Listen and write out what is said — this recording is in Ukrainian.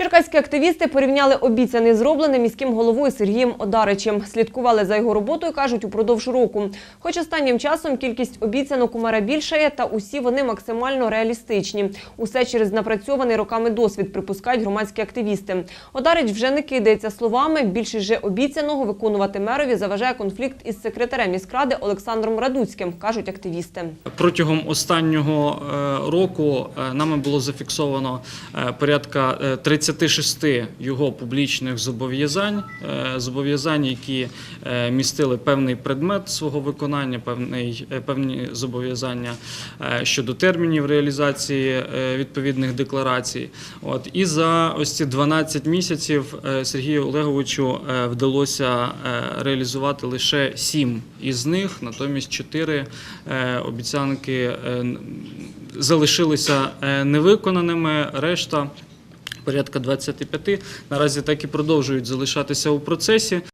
Черкаські активісти порівняли обіцяне зроблене міським головою Сергієм Одаричем. Слідкували за його роботою, кажуть, упродовж року. Хоч останнім часом кількість обіцянок у мера більшає, та усі вони максимально реалістичні. Усе через напрацьований роками досвід, припускають громадські активісти. Одарич вже не кидається словами. Більшість же обіцяного виконувати мерові заважає конфлікт із секретарем міськради Олександром Радуцьким, кажуть активісти. Протягом останнього е, року е, нами було зафіксовано е, порядка е, 36 його публічних зобов'язань, е, зобов'язань, які е, містили певний предмет свого виконання, певний, е, певні зобов'язання щодо термінів реалізації відповідних декларацій. От і за ось ці 12 місяців Сергію Олеговичу вдалося реалізувати лише 7 із них, натомість 4 е, обіцянки залишилися невиконаними. Решта порядка 25 наразі так і продовжують залишатися у процесі.